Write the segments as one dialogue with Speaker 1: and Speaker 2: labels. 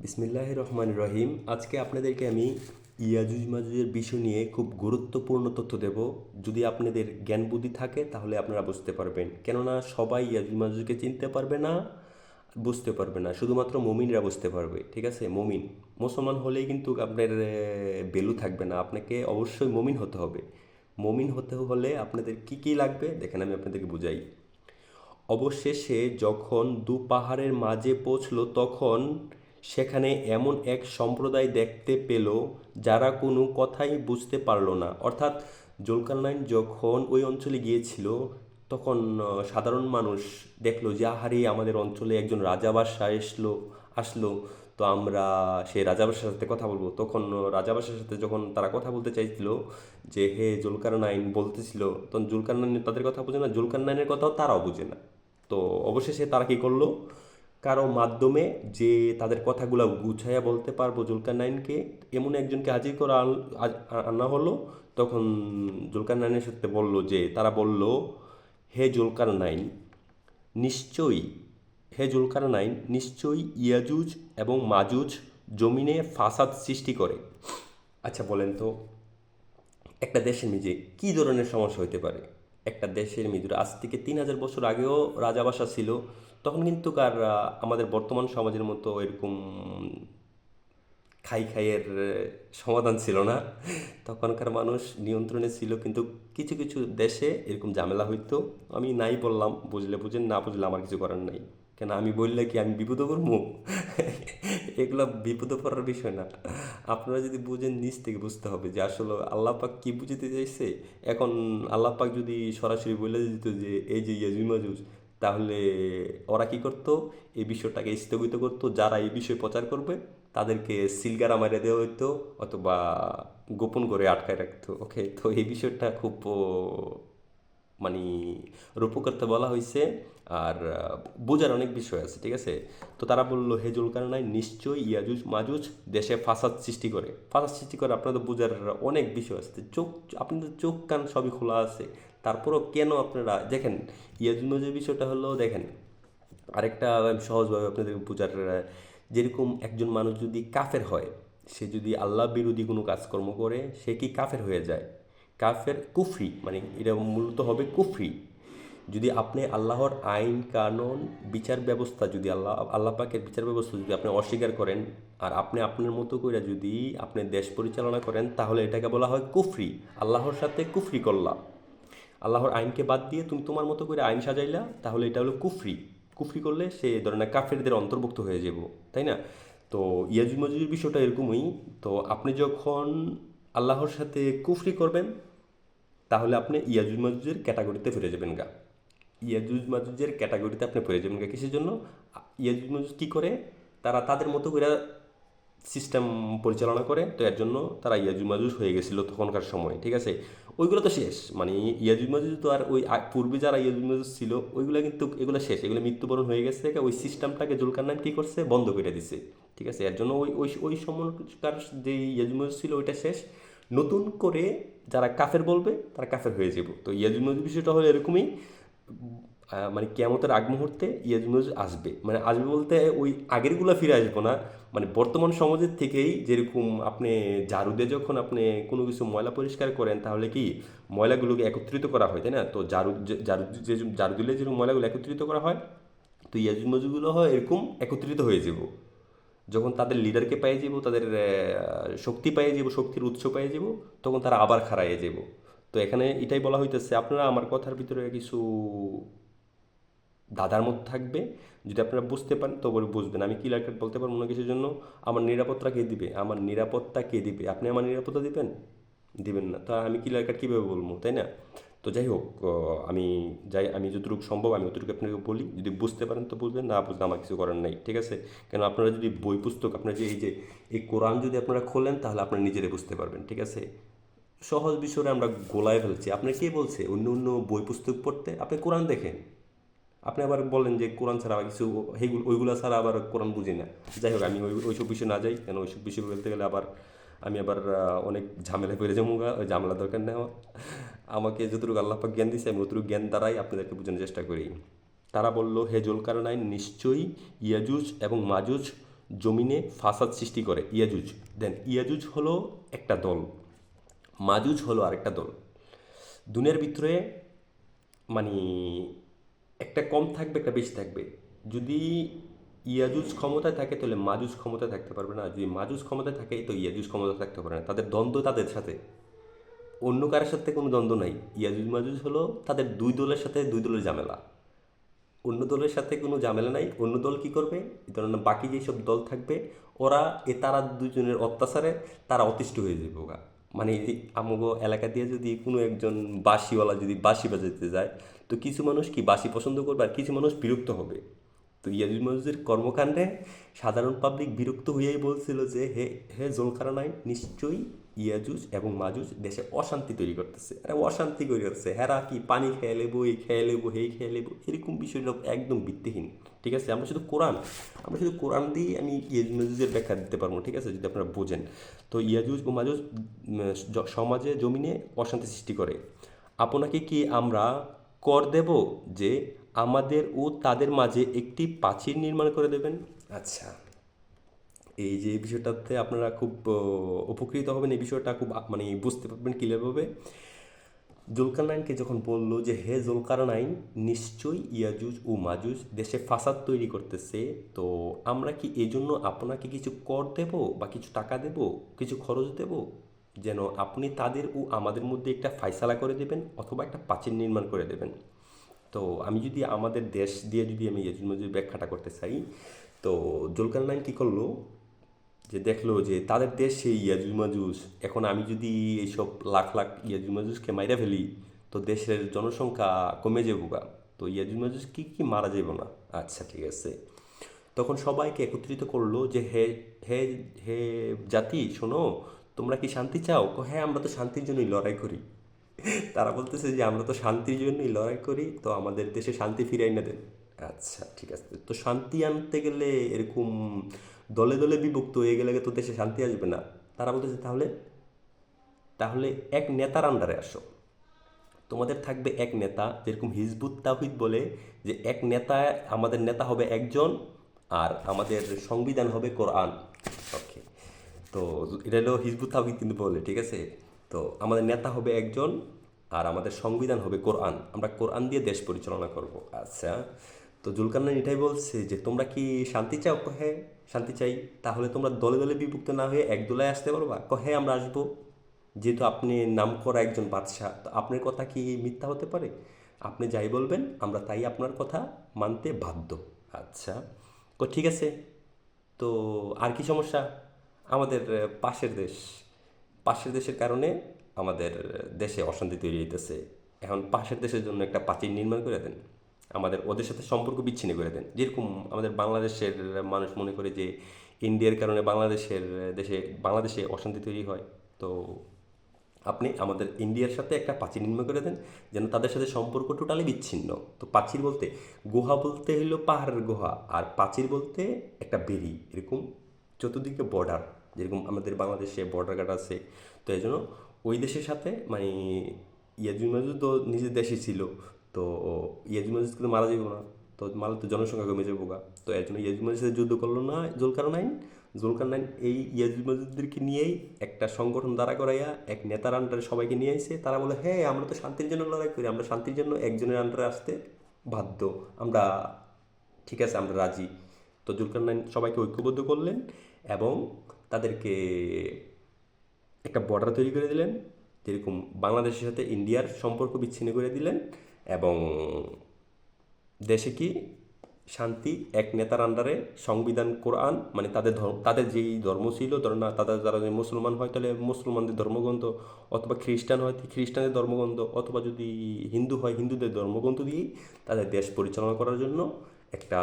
Speaker 1: বিসমিল্লাহ রহমান রহিম আজকে আপনাদেরকে আমি ইয়াজুজ মাজুজের বিষয় নিয়ে খুব গুরুত্বপূর্ণ তথ্য দেব। যদি আপনাদের জ্ঞান বুদ্ধি থাকে, তাহলে আপনারা বুঝতে পারবেন। কেননা সবাই ইয়াজুজ মাজুজকে চিনতে পারবে না, বুঝতে পারবে না। শুধুমাত্র মমিনরা বুঝতে পারবে, ঠিক আছে? মমিন। মুসলমান হলেই কিন্তু আপনার বেলু থাকবে না। আপনাকে অবশ্যই মমিন হতে হবে। মমিন হতে হলে আপনাদের কি কি লাগবে? দেখেন আমি আপনাদেরকে বুঝাই। অবশেষে যখন দু পাহাড়ের মাঝে পৌঁছলো, তখন সেখানে এমন এক সম্প্রদায় দেখতে পেল যারা কোনো কথাই বুঝতে পারল না। অর্থাৎ জুলকারনাইন যখন ওই অঞ্চলে গিয়েছিল, তখন সাধারণ মানুষ দেখল যে, আহারে, আমাদের অঞ্চলে একজন রাজাবাসা এসলো, আসলো। তো আমরা সেই রাজাবাসার সাথে কথা বলব। তখন রাজাবাসার সাথে যখন তারা কথা বলতে চাইছিল যে, হে জুলকার নাইন বলতেছিল, তখন জুলকার নাইন তাদের কথা বুঝে না জুলকার নাইনের কথাও তারাও বুঝে না। তো অবশেষে তারা কী করল? কারও মাধ্যমে যে তাদের কথাগুলো গুছাইয়া বলতে পারব জুলকার নাইনকে এমন একজনকে হাজির করা আন- হলো, তখন জুলকার নাইনের সাথে বলল যে, তারা বলল, হে জুলকার নাইন নিশ্চয়ই, হে জুলকার নাইন নিশ্চয়ই ইয়াজুজ এবং মাজুজ জমিনে ফাসাদ সৃষ্টি করে। আচ্ছা বলেন তো, একটা দেশের মিজে কী ধরনের সমস্যা হতে পারে? একটা দেশের মৃদুর আজ থেকে তিন হাজার বছর আগেও রাজাবাসা ছিল। তখন কিন্তু কার আমাদের বর্তমান সমাজের মতো এরকম খাই খাইয়ের সমাধান ছিল না। তখনকার মানুষ নিয়ন্ত্রণে ছিল, কিন্তু কিছু কিছু দেশে এরকম ঝামেলা হইতো। আমি নাই বললাম, বুঝলে বুঝেন, না বুঝলে আমার কিছু করার নাই। কেন আমি বললে কি আমি বিপদ করব এগুলো বিপদ পড়ার বিষয় না। আপনারা যদি বুঝেন, নিজ থেকে বুঝতে হবে যে আসলে আল্লাহ পাক কি বুঝতে চাইছে? এখন আল্লাহ পাক যদি সরাসরি বলে দিত যে, এই যে ইয়াজুজ মাজুজ তাহলে ওরা কি করতো? এই বিষয়টাকে স্থগিত করতো। যারা এই বিষয়ে প্রচার করবে, তাদেরকে সিলগারা মারিয়ে দেওয়া হইতো অথবা গোপন করে আটকায় রাখতো। ওকে তো এই বিষয়টা খুব মানে রূপকর্তা বলা হয়েছে আর বোঝার অনেক বিষয় আছে, ঠিক আছে? তো তারা বলল, হে জুলকারনাই, নিশ্চয়ই ইয়াজুজ মাজুজ দেশে ফাসাদ সৃষ্টি করে। ফাসাদ সৃষ্টি করে, আপনাদের বোঝার অনেক বিষয় আছে। চোখ, আপনাদের চোখ কান সবই খোলা আছে। তারপরও কেন আপনারা, দেখেন ইয়াজুজ মাজুজ বিষয়টা হলো, দেখেন, আরেকটা সহজভাবে আপনাদের বোঝার যেরকম একজন মানুষ যদি কাফের হয়, সে যদি আল্লাহ বিরোধী কোনো কাজকর্ম করে, সে কি কাফের হয়ে যায়? কাফের কুফরি মানে এটা মূলত হবে কুফরি। যদি আপনি আল্লাহর আইন, কানুন, বিচার ব্যবস্থা যদি আল্লাহ আল্লাহ পাকের বিচার ব্যবস্থা যদি আপনি অস্বীকার করেন, আর আপনি আপনার মতো করে যদি আপনি দেশ পরিচালনা করেন, তাহলে এটাকে বলা হয় কুফরি। আল্লাহর সাথে কুফরি করলা। আল্লাহর আইনকে বাদ দিয়ে তুমি তোমার মতো করে আইন সাজাইলা, তাহলে এটা হলো কুফরি। কুফরি করলে সে ধরনের কাফেরদের অন্তর্ভুক্ত হয়ে যাব, তাই না? তো ইয়াজুজ মাজুজের বিষয়টা এরকমই। তো আপনি যখন আল্লাহর সাথে কুফরি করবেন, তাহলে আপনি ইয়াজুজ মাজুজের ক্যাটাগরিতে ফিরে যাবেন গা। ইয়াজুজ মাজুজের ক্যাটাগরিতে আপনি ফিরে যাবেন গা কিসের জন্য? ইয়াজুজ মাজুজ কী করে? তারা তাদের মতো করে সিস্টেম পরিচালনা করে, তো এর জন্য তারা ইয়াজুজ মাজুজ হয়ে গেছিল তখনকার সময়, ঠিক আছে? ওইগুলো তো শেষ। মানে ইয়াজুজ মাজুজ তো আর ওই পূর্বে যারা ইয়াজুজ মাজুজ ছিল, ওইগুলো কিন্তু এগুলো শেষ। এগুলো মৃত্যুবরণ হয়ে গেছে ওই সিস্টেমটাকে জুলকারনাইন কী করছে? বন্ধ করে দিছে, ঠিক আছে? এর জন্য ওই ওই ওই সময়কার যে ইয়াজুজ মাজুজ ছিল, ওইটা শেষ। নতুন করে যারা কাফের বলবে, তারা কাফের হয়ে যাব। তো ইয়াজুজ মাজুজ বিষয়টা হলো এরকমই মানে কেয়ামতের আগ মুহূর্তে ইয়াজুজ আসবে। মানে আসবে বলতে ওই আগেরগুলো ফিরে আসব না। মানে বর্তমান সমাজের থেকেই যেরকম আপনি ঝাড়ুতে যখন আপনি কোনো কিছু ময়লা পরিষ্কার করেন, তাহলে কি ময়লাগুলোকে একত্রিত করা হয়, তাই না? তো ঝাড়ু ঝাড়ু যে ঝাড়ু দিলে যেরকম ময়লাগুলো একত্রিত করা হয়, তো ইয়াজুজ মজুগুলো হয় এরকম একত্রিত হয়ে যাব। যখন তাদের লিডারকে পেয়ে যাব তাদের শক্তি পেয়ে যাব শক্তির উৎস পেয়ে যাব তখন তারা আবার খাড়াইয়ে যাব তো এখানে এটাই বলা হইতেছে। আপনারা আমার কথার ভিতরে কিছু দাদার মধ্যে থাকবে। যদি আপনারা বুঝতে পারেন, তবে বুঝবেন। আমি ক্লিয়ার কাট বলতে পারব না কিছুর জন্য। আমার নিরাপত্তা কে দিবে? আমার নিরাপত্তা কে দিবে? আপনি আমার নিরাপত্তা দিবেন? দিবেন না। তা আমি ক্লিয়ার কাট কীভাবে বলব? তাই না? তো যাই হোক আমি যাই, আমি যতটুকু সম্ভব, আমি অতটুকু আপনাকে বলি, যদি বুঝতে পারেন তো বুঝবেন, না বুঝলে আমার কিছু করার নাই, ঠিক আছে? কেন আপনারা যদি বই পুস্তক, আপনারা যে এই যে, এই কোরআন যদি আপনারা খোলেন, তাহলে আপনারা নিজেরাই বুঝতে পারবেন, ঠিক আছে? সহজ বিষয়ে আমরা গোলায় ফেলছি। আপনার কে বলছে? অন্য অন্য বই পুস্তক পড়তে? আপনি কোরআন দেখেন। আপনি আবার বলেন যে কোরআন ছাড়া আবার কিছু ওইগুলো ছাড়া আবার কোরআন বুঝি না। যাই হোক, আমি ওই, ওইসব বিষয়ে না যাই, কেন ওইসব বিষয় বলতে গেলে আবার আমি আবার অনেক ঝামেলা পেরে যাব ঝামেলা দরকার নেই আমার। আমাকে যতটুকু আল্লাহ পাক জ্ঞান দিছে, আমি অতটুকু জ্ঞান দ্বারাই আপনাদেরকে বোঝানোর চেষ্টা করি। তারা বলল, হে জুলকারনাইন, নিশ্চয়ই ইয়াজুজ এবং মাজুজ জমিনে ফাসাদ সৃষ্টি করে। ইয়াজুজ, দেন ইয়াজুজ হলো একটা দল, মাজুজ হলো আরেকটা দল। দুনিয়ার ভিতরে মানে একটা কম থাকবে, একটা বেশি থাকবে। যদি ইয়াজুজ ক্ষমতায় থাকে তাহলে মাজুজ ক্ষমতায় থাকতে পারবে না। যদি মাজুজ ক্ষমতায় থাকে, তো ইয়াজুজ ক্ষমতা থাকতে পারবে না। তাদের দ্বন্দ্ব তাদের সাথে। অন্য কারোর সাথে কোনো দ্বন্দ্ব নাই। ইয়াজুজ মাজুজ হলো তাদের দুই দলের সাথে দুই দলের ঝামেলা। অন্য দলের সাথে কোনো ঝামেলা নাই। অন্য দল কি করবে? ধরেন বাকি যেসব দল থাকবে, ওরা এ তারা দুজনের অত্যাচারে তারা অতিষ্ঠ হয়ে যাবে ওগা। মানে আমগো এলাকা দিয়ে যদি কোনো একজন বাঁশিওয়ালা যদি বাঁশি বাজাতে যায়, তো কিছু মানুষ কি বাঁশি পছন্দ করবে? আর কিছু মানুষ বিরক্ত হবে। তো ইয়াজুজ মাজুজের কর্মকাণ্ডে সাধারণ পাবলিক বিরক্ত হইয়াই বলছিল যে, হে হে জোলকারানাই নিশ্চয়ই ইয়াজুজ এবং মাজুজ দেশে অশান্তি তৈরি করতেছে। আরে, অশান্তি তৈরি করতেছে? হেরা কি পানি খেয়ে লেবো, এই খেয়ে লেবো এই খেয়ে লেবো? এরকম বিষয়গুলো একদম ভিত্তিহীন, ঠিক আছে? আমরা শুধু কোরআন, আমরা শুধু কোরআন দিয়ে আমি ইয়াজুজ মাজুজের ব্যাখ্যা দিতে পারব, ঠিক আছে? যদি আপনারা বোঝেন। তো ইয়াজুজ ও মাজুজ সমাজে, জমিনে অশান্তি সৃষ্টি করে। আপনাকে কি আমরা কর দেব যে আমাদের ও তাদের মাঝে একটি প্রাচীর নির্মাণ করে দেবেন। আচ্ছা। এই যে বিষয়টাতে আপনারা খুব উপকৃত হবেন, এই বিষয়টা খুব মানে বুঝতে পারবেন ক্লিয়ারভাবে জুলকারনাইনকে যখন বলল যে, হে জুলকারনাইন নিশ্চয়ই ইয়াজুজ ও মাজুজ দেশে ফাসাদ তৈরি করতেছে, তো আমরা কি এই জন্য আপনাকে কিছু কর দেব বা কিছু টাকা দেব, কিছু খরচ দেব? যেন আপনি তাদের ও আমাদের মধ্যে একটা ফাইসালা করে দেবেন অথবা একটা প্রাচীর নির্মাণ করে দেবেন। তো আমি যদি আমাদের দেশ দিয়ে যদি আমি ইয়াজুজ মাজুজ ব্যাখ্যাটা করতে চাই, তো জুলকারনাইন কী করল? যে দেখল যে তাদের দেশ সেই মাজুজ এখন আমি যদি এইসব লাখ লাখ ইয়াজুজ মাইরা ফেলি, তো দেশের জনসংখ্যা কমে যাব গা। তো ইয়াজুজ মাজুজ কি কি মারা যাব না? আচ্ছা ঠিক আছে। তখন সবাইকে একত্রিত করল যে হে হে হে জাতি, শোনো, তোমরা কি শান্তি চাও? হ্যাঁ আমরা তো শান্তির জন্যই লড়াই করি। তারা বলতেছে যে, আমরা তো শান্তির জন্যই লড়াই করি, তো আমাদের দেশে শান্তি ফিরাই না দেন। আচ্ছা ঠিক আছে। তো শান্তি আনতে গেলে এরকম দলে দলে বিভক্ত হয়ে গেলে তো দেশে শান্তি আসবে না। তারা বলতেছে, তাহলে তাহলে এক নেতার আন্ডারে আসো। তোমাদের থাকবে এক নেতা, যেরকম হিজবুত তাহিদ বলে যে, এক নেতা, আমাদের নেতা হবে একজন আর আমাদের সংবিধান হবে কোরআন। ওকে, তো এটা হলো হিজবুত তাহিদ কিন্তু বলে, ঠিক আছে? তো আমাদের নেতা হবে একজন আর আমাদের সংবিধান হবে কোরআন। আমরা কোরআন দিয়ে দেশ পরিচালনা করব। আচ্ছা তো জুলকারনাইন এটাই বলছে যে, তোমরা কি শান্তি চাও? কো হ্যাঁ শান্তি চাই। তাহলে তোমরা দলে দলে বিভক্ত না হয়ে এক দোলায় আসতে পারবা? কো হ্যাঁ আমরা আসব। যেহেতু আপনি নাম করা একজন বাদশাহ, তো আপনার কথা কি মিথ্যা হতে পারে? আপনি যাই বলবেন, আমরা তাই আপনার কথা মানতে বাধ্য। আচ্ছা তো ঠিক আছে। তো আর কি সমস্যা? আমাদের পাশের দেশ। পাশের দেশের কারণে আমাদের দেশে অশান্তি তৈরি হইতেছে। এখন পাশের দেশের জন্য একটা প্রাচীর নির্মাণ করে দেন, আমাদের ওদের সাথে সম্পর্ক বিচ্ছিন্ন করে দেন। যেরকম আমাদের বাংলাদেশের মানুষ মনে করে যে ইন্ডিয়ার কারণে বাংলাদেশের দেশে, বাংলাদেশে অশান্তি তৈরি হয়। তো আপনি আমাদের ইন্ডিয়ার সাথে একটা প্রাচীর নির্মাণ করে দেন, যেন তাদের সাথে সম্পর্ক টোটালি বিচ্ছিন্ন। তো প্রাচীর বলতে, গুহা বলতে হলো পাহাড়ের গুহা, আর প্রাচীর বলতে একটা বেরি এরকম চতুর্দিকে বর্ডার যেরকম আমাদের বাংলাদেশে বর্ডার গার্ড আছে, তো এই জন্য ওই দেশের সাথে মানে ইয়াজুজ মাজুজ তো নিজের দেশে ছিল, তো ইয়াজুজ মাজুজ কিন্তু মারা যাবে না, তো মারলে তো জনসংখ্যা কমে যাব গা। তো এর জন্য মাজুজের সাথে যুদ্ধ করল না, জুলকার নাইন জুলকার নাইন এই ইয়াজুজ মাজুজদেরকে নিয়েই একটা সংগঠন দাঁড়া করাইয়া এক নেতার আন্ডারে সবাইকে নিয়ে এসে তারা বলে হ্যাঁ আমরা তো শান্তির জন্য লড়াই করি, আমরা শান্তির জন্য একজনের আন্ডারে আসতে বাধ্য, আমরা ঠিক আছে, আমরা রাজি। তো জুলকার নাইন সবাইকে ঐক্যবদ্ধ করলেন এবং তাদেরকে একটা বর্ডার তৈরি করে দিলেন, যেরকম বাংলাদেশের সাথে ইন্ডিয়ার সম্পর্ক বিচ্ছিন্ন করে দিলেন এবং দেশে কি শান্তি, এক নেতার আন্ডারে সংবিধান, কোরআন মানে তাদের ধর্ম তাদের যেই ধর্ম ছিল, ধরো, না, তাদের যারা যদি মুসলমান হয় তাহলে মুসলমানদের ধর্মগ্রন্থ অথবা খ্রিস্টান হয়, খ্রিস্টানদের ধর্মগ্রন্থ অথবা যদি হিন্দু হয়, হিন্দুদের ধর্মগ্রন্থ দিয়েই তাদের দেশ পরিচালনা করার জন্য একটা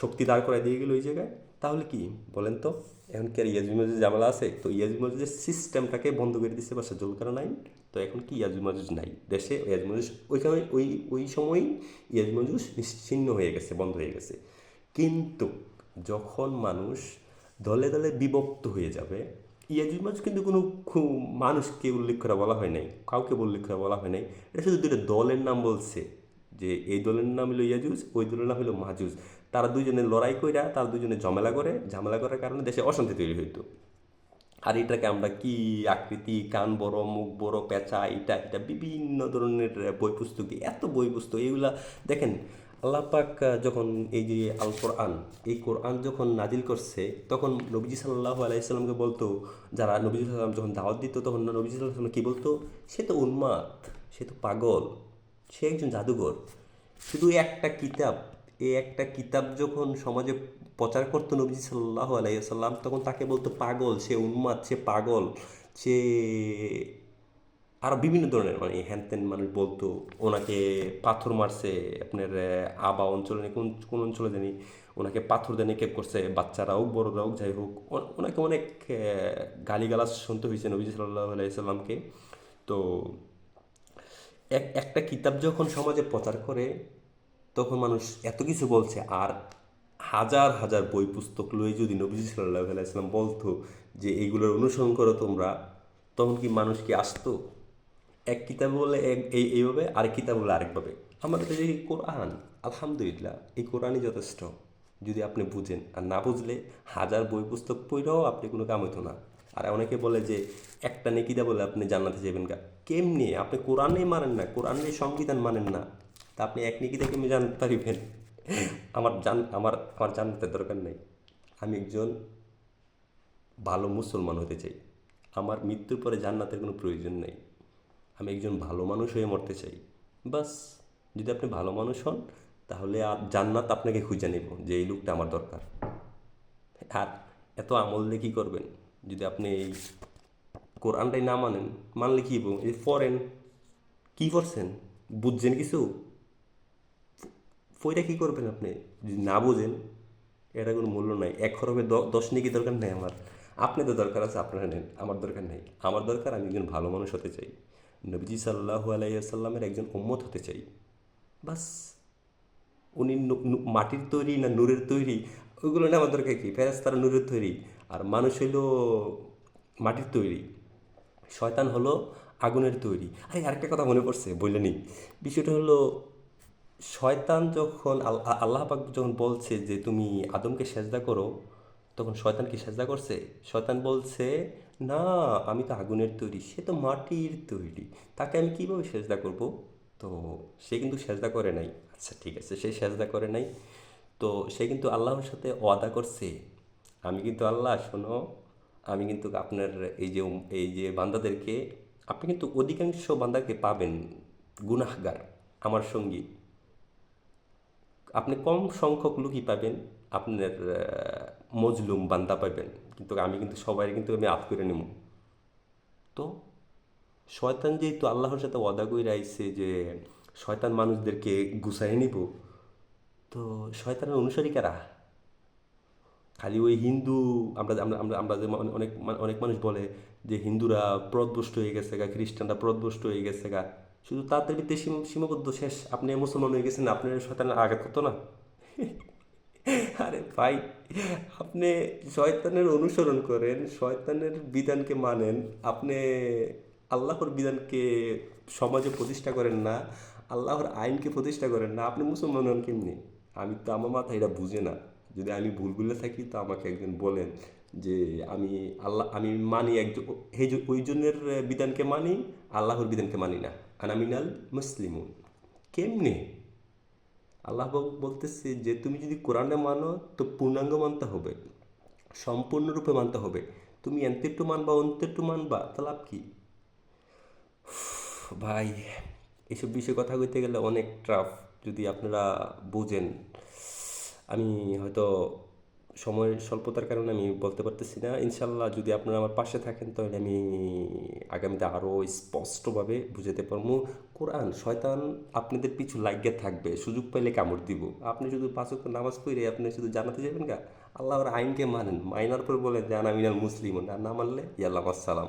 Speaker 1: শক্তি দাঁড় করায় দিয়ে গেল ওই জায়গায়। তাহলে কি? বলেন তো, এখন কি আর ইয়াজুজ মাজুজ ঝামেলা আছে? তো ইয়াজুজ মাজুজের সিস্টেমটাকে বন্ধ করে দিচ্ছে বা জলকার নাই? তো এখন কি ইয়াজুজ মাজুজ নাই? দেশে ইয়াজুজ মাজুজ ওইখানে ওই ওই সময়ই ইয়াজুজ মাজুজ নিশ্চিন্ন হয়ে গেছে, বন্ধ হয়ে গেছে। কিন্তু যখন মানুষ দলে দলে বিভক্ত হয়ে যাবে ইয়াজুজ মাজুজ কিন্তু কোনো মানুষকে উল্লেখ করা বলা হয় নাই, কাউকে উল্লেখ করা বলা হয় নাই। এটা শুধু দুটো দলের নাম বলছে, যে এই দলের নাম হলো ইয়াজুজ ওই দলের নাম হলো মাজুজ তারা দুজনে লড়াই কইরা, তারা দুজনে ঝামেলা করে, ঝামেলা করার কারণে দেশে অশান্তি তৈরি হইতো। আর এটাকে আমরা কি আকৃতি, কান বড়, মুখ বড়, পেঁচা এটা এটা বিভিন্ন ধরনের বই পুস্তকে এত বই পুস্তক এগুলা দেখেন, আল্লাহ পাক যখন এই যে আল কোরআন, এই কোরআন যখন নাজিল করছে, তখন নবীজি সাল্লাহ আলাইসাল্লামকে বলতো, যারা নবীজি সাল্লাম যখন দাওয়াত দিত, তখন নবীজি সাল্লাম কী বলতো, সে তো উন্মাদ সে তো পাগল, সে একজন জাদুঘর, শুধু একটা কিতাব এই একটা কিতাব যখন সমাজে প্রচার করতো নবীজি সাল্লাহ আলাইসাল্লাম তখন তাকে বলতো পাগল, সে উন্মাদ সে পাগল, সে আরও বিভিন্ন ধরনের মানে হ্যান ত্যান মানুষ বলতো, ওনাকে পাথর মারছে আপনার আবা অঞ্চলে, কোন কোন অঞ্চলে জানি, ওনাকে পাথর দিয়ে নিক্ষেপ করছে, বাচ্চারা হোক, বড়রা হোক, যাই হোক ওনাকে অনেক গালিগালাজ শুনতে হয়েছে নবীজি সাল্লাহ আলাইসাল্লামকে তো, এক, একটা কিতাব যখন সমাজে প্রচার করে তখন মানুষ এত কিছু বলছে, আর হাজার হাজার বই পুস্তক লয়ে যদি নবীজি সাল্লাহ আলাইসাল্লাম বলতো যে এইগুলোর অনুসরণ করো তোমরা, তখন কি মানুষ কি আসতো? এক কিতাব বলে এক, এই, এইভাবে, আরেক কিতাব বলে আরেকভাবে আমাদের এই কোরআন, আলহামদুলিল্লাহ, এই কোরআনই যথেষ্ট। যদি আপনি বুঝেন, আর না বুঝলে হাজার বই পুস্তক পড়েও আপনি কোনো কাম হইতো না। আর অনেকে বলে যে একটা নেকিদা বলে আপনি জান্নাতে যাবেন কেমনি? আপনি কোরআনেই মানেন না কোরআনের সংবিধান মানেন না। তা আপনি এক নেকিদা আমি জানতে পারিবেন। আমার জান, আমার আমার জানতে দরকার নেই। আমি একজন ভালো মুসলমান হতে চাই। আমার মৃত্যুর পরে জান্নাতের কোনো প্রয়োজন নেই। আমি একজন ভালো মানুষ হয়ে মরতে চাই। বাস, যদি আপনি ভালো মানুষ হন, তাহলে আর জান্নাত আপনাকে খুঁজে নেব যে এই লোকটা আমার দরকার। আর এত আমল দিয়ে কী করবেন? যদি আপনি এই কোরআনটাই না মানেন, মানলে কী? এই ফরেন কী করছেন? বুঝছেন কিছু? ফইটা কী করবেন আপনি? যদি না বোঝেন এটা কোনো মূল্য নাই। এক খরবে দশ নিয়ে কি দরকার নেই আমার? আপনি তো দরকার আছে, আপনারা নেন, আমার দরকার নেই। আমার দরকার আমি একজন ভালো মানুষ হতে চাই। নবীজি সাল্লাহু আলাইসাল্লামের একজন উম্মত হতে চাই। বাস। উনি মাটির তৈরি না নূরের তৈরি? ওইগুলো না আমার দরকার কি? ফেরাস্তারা নূরের তৈরি। আর মানুষ হইল মাটির তৈরি। শয়তান হলো আগুনের তৈরি। আরে, আরেকটা কথা মনে পড়ছে, বললেনি? বিষয়টা হলো শয়তান যখন আল- আল্লাহ পাক যখন বলছে যে তুমি আদমকে সেজদা করো, তখন শয়তান কি সেজদা করছে? শয়তান বলছে, না, আমি তো আগুনের তৈরি, সে তো মাটির তৈরি, তাকে আমি কীভাবে সেজদা করব? তো সে কিন্তু সেজদা করে নাই। আচ্ছা ঠিক আছে, সে সেজদা করে নাই। তো সে কিন্তু আল্লাহর সাথে ওয়াদা করছে। আমি কিন্তু আল্লাহ, শোনো, আমি কিন্তু আপনার এই যে এই যে বান্দাদেরকে, আপনি কিন্তু অধিকাংশ বান্দাকে পাবেন, গুনাহগার, আমার সঙ্গী। আপনি কম সংখ্যক লোকই পাবেন, আপনার মজলুম বান্দা পাবেন। কিন্তু আমি কিন্তু সবাই কিন্তু আমি আপ করে নেব। তো শয়তান যেহেতু আল্লাহর সাথে ওয়াদা করে আইছে যে শয়তান মানুষদেরকে গুছাই নিব, তো শয়তানের অনুসারী কারা? খালি ওই হিন্দু, আমরা আমরা আমরা যে অনেক অনেক মানুষ বলে যে হিন্দুরা প্রদভষ্ট হয়ে গেছে গা, খ্রিস্টানরা প্রদভষ্ট হয়ে গেছে গা। শুধু তাদের সীমা- সীমাবদ্ধ শেষ। আপনি মুসলমান হয়ে গেছেন, আপনার শয়তানের আঘাত করতো না? আরে ভাই, আপনি শয়তানের অনুসরণ করেন, শয়তানের বিধানকে মানেন। আপনি আল্লাহর বিধানকে সমাজে প্রতিষ্ঠা করেন না, আল্লাহর আইনকে প্রতিষ্ঠা করেন না। আপনি মুসলমান হন কেমনি? আমি তো আমার মাথায় এটা বুঝে না। যদি আমি ভুল বলে থাকি, তো আমাকে একজন বলেন যে, আমি আল্লাহ আমি মানি একজন ওই জনের বিধানকে মানি, আল্লাহর বিধানকে মানি না। আনামিনাল মুসলিমুন কেমনে? আল্লাহ বলতেছে যে তুমি যদি কোরআনে মানো তো পূর্ণাঙ্গ মানতে হবে, সম্পূর্ণরূপে মানতে হবে। তুমি এন্তেট্টু মানবা অন্তেট্টু মানবা, তা লাভ কি? ভাই, এসব বিষয়ে কথা কইতে গেলে অনেক ট্রাফ যদি আপনারা বোঝেন। আমি হয়তো সময়ের স্বল্পতার কারণে আমি বলতে পারতেছি না। ইনশাল্লাহ যদি আপনারা আমার পাশে থাকেন, তাহলে আমি আগামীতে আরও স্পষ্টভাবে বুঝাতে পারব কোরআন, শয়তান আপনাদের পিছু লাগিয়ে থাকবে, সুযোগ পাইলে কামড় দিব। আপনি শুধু পাঁচ ওয়াক্ত নামাজ পড়ে আপনি শুধু জানাতে যাবেন গা? আল্লাহর আইনকে মানেন। মাইনার পর বলে যে, আনা মিনাল মুসলিম না মানলে, ইয়াল্লাহ আসসালাম